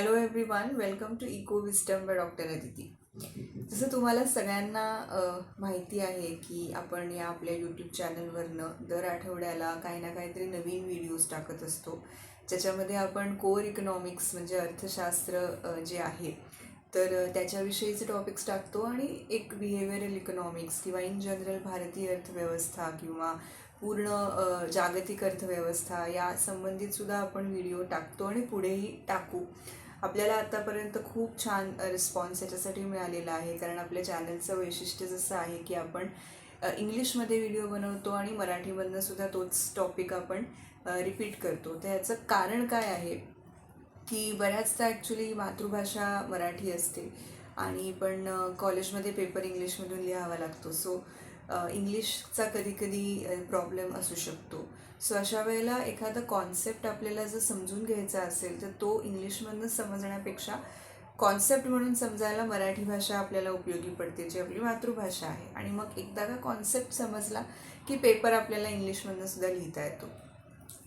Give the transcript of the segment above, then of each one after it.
Hello everyone welcome to eco wisdom by doctor Aditi जसं तुम्हाला सगळ्यांना माहिती आहे की आपण या आपल्या यूट्यूब चॅनलवरनं दर आठवड्याला काही ना काहीतरी नवीन व्हिडिओज टाकत असतो. ज्याच्यामध्ये आपण कोर इकॉनॉमिक्स म्हणजे अर्थशास्त्र जे आहे तर त्याच्याविषयीचे टॉपिक्स टाकतो आणि एक बिहेवियरल इकॉनॉमिक्स किंवा इन जनरल भारतीय अर्थव्यवस्था किंवा पूर्ण जागतिक अर्थव्यवस्था या संबंधितसुद्धा आपण व्हिडिओ टाकतो आणि पुढेही टाकू. आपल्याला आतापर्यंत खूप छान रिस्पॉन्स याच्यासाठी मिळालेला आहे. कारण आपल्या चॅनलचं वैशिष्ट्य जसं आहे की आपण इंग्लिशमध्ये व्हिडिओ बनवतो आणि मराठीमधनं सुद्धा तोच टॉपिक आपण रिपीट करतो. तर याचं कारण काय आहे की बऱ्याचदा ॲक्च्युली मातृभाषा मराठी असते आणि पण कॉलेजमध्ये पेपर इंग्लिशमधून लिहावा लागतो. सो इंग्लिशचा कधी कधी प्रॉब्लेम असू शकतो. सो अशा वेळेला एखादा कॉन्सेप्ट आपल्याला जर समजून घ्यायचा असेल तर तो इंग्लिशमधनं समजण्यापेक्षा कॉन्सेप्ट म्हणून समजायला मराठी भाषा आपल्याला उपयोगी पडते जी आपली मातृभाषा आहे. आणि मग एकदा का कॉन्सेप्ट समजला की पेपर आपल्याला इंग्लिशमधनं सुद्धा लिहिता येतो.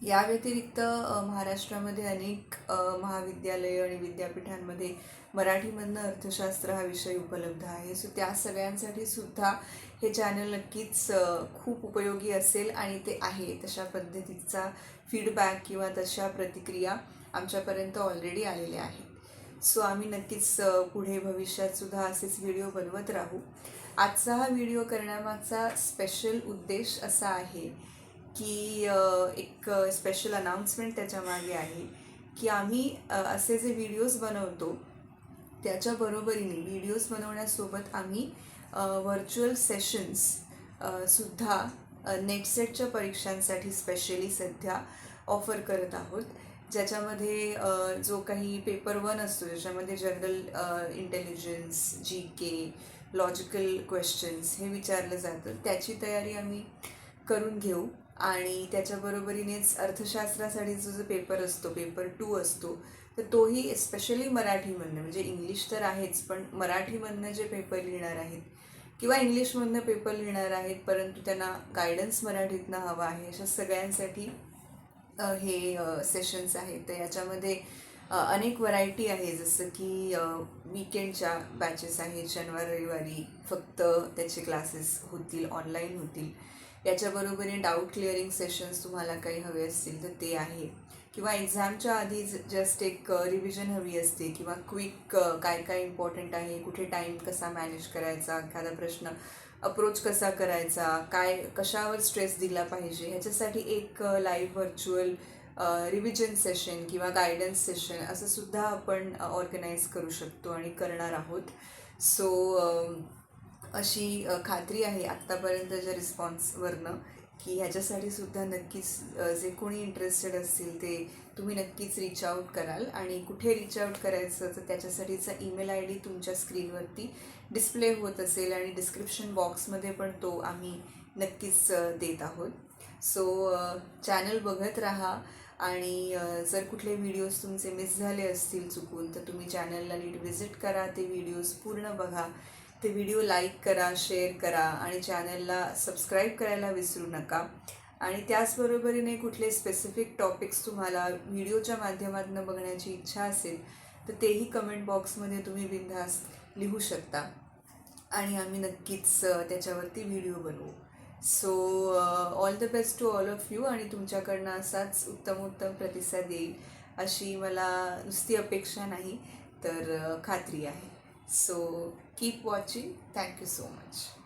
या व्यतिरिक्त महाराष्ट्रामध्ये अनेक महाविद्यालयं महाविद्यालय आणि विद्यापीठांमध्ये मराठीमधनं अर्थशास्त्र हा विषय उपलब्ध आहे. सो त्या सगळ्यांसाठी सुद्धा हे चॅनल नक्कीच खूप उपयोगी असेल आणि ते आहे. तशा पद्धतीचा फीडबॅक किंवा तशा प्रतिक्रिया आमच्यापर्यंत ऑलरेडी आलेल्या आहेत. सो आम्ही नक्कीच पुढे भविष्यातसुद्धा असेच व्हिडिओ बनवत राहू. आजचा हा व्हिडिओ करण्यामागचा स्पेशल उद्देश असा आहे की एक स्पेशल अनाउन्समेंट त्याच्यामागे आहे की आम्ही असे जे व्हिडिओज बनवतो त्याच्याबरोबरीने व्हिडिओज बनवण्यासोबत आम्ही व्हर्च्युअल सेशन्स सुद्धा नेटसेटच्या परीक्षांसाठी स्पेशली सध्या ऑफर करत आहोत. ज्याच्यामध्ये जो काही पेपर वन असतो ज्याच्यामध्ये general intelligence G K logical questions हे विचारलं जातं त्याची तयारी आम्ही करून घेऊ. आणि त्याच्याबरोबरीनेच अर्थशास्त्रासाठी जो जो पेपर असतो पेपर टू असतो तर तोही स्पेशली मराठीमधनं म्हणजे इंग्लिश तर आहेच पण मराठीमधनं जे पेपर लिहिणार आहेत किंवा इंग्लिशमधनं पेपर लिहिणार आहेत परंतु त्यांना गायडन्स मराठीतनं हवा आहे अशा सगळ्यांसाठी हे सेशन्स आहेत. तर याच्यामध्ये अनेक व्हरायटी आहे जसं की वीकेंडच्या बॅचेस आहेत शनिवार रविवारी फक्त त्याचे क्लासेस होतील ऑनलाईन होतील. याच्याबरोबरीने डाऊट क्लिअरिंग सेशन्स तुम्हाला काही हवे असतील तर ते आहे. किंवा एक्झामच्या आधी जस्ट एक रिव्हिजन हवी असते किंवा क्विक काय काय इम्पॉर्टंट आहे कुठे टाईम कसा मॅनेज करायचा एखादा प्रश्न अप्रोच कसा करायचा काय कशावर स्ट्रेस दिला पाहिजे ह्याच्यासाठी एक लाईव्ह व्हर्च्युअल रिव्हिजन सेशन किंवा गायडन्स सेशन असं सुद्धा आपण ऑर्गनाईज करू शकतो आणि करणार आहोत. सो अशी खात्री आहे आत्तापर्यंतच्या रिस्पॉन्सवरनं की ह्याच्यासाठी सुद्धा नक्कीच जे कोणी इंटरेस्टेड असतील ते तुम्ही नक्कीच रीच आऊट कराल. आणि कुठे रीच आऊट करायचं तर त्याच्यासाठीचा ईमेल आय डी तुमच्या स्क्रीनवरती डिस्प्ले होत असेल आणि डिस्क्रिप्शन बॉक्समध्ये पण तो आम्ही नक्कीच देत आहोत. सो चॅनल बघत राहा आणि जर कुठले व्हिडिओज तुमचे मिस झाले असतील चुकून तर तुम्ही चॅनलला नीट व्हिजिट करा. ते व्हिडिओज पूर्ण बघा. ते व्हिडिओ लाईक करा शेअर करा आणि चॅनलला सबस्क्राईब करायला विसरू नका. आणि त्याचबरोबरीने कुठले स्पेसिफिक टॉपिक्स तुम्हाला व्हिडिओच्या माध्यमातून बघण्याची इच्छा असेल तर तेही कमेंट बॉक्समध्ये तुम्ही बिनधास्त लिहू शकता. आणि आम्ही नक्कीच त्याच्यावरती व्हिडिओ बनवू. So all the best to all of you आणि तुमच्याकडनं असाच उत्तम उत्तम प्रतिसाद येईल अशी मला नुसती अपेक्षा नाही तर खात्री आहे. So keep watching. Thank you so much.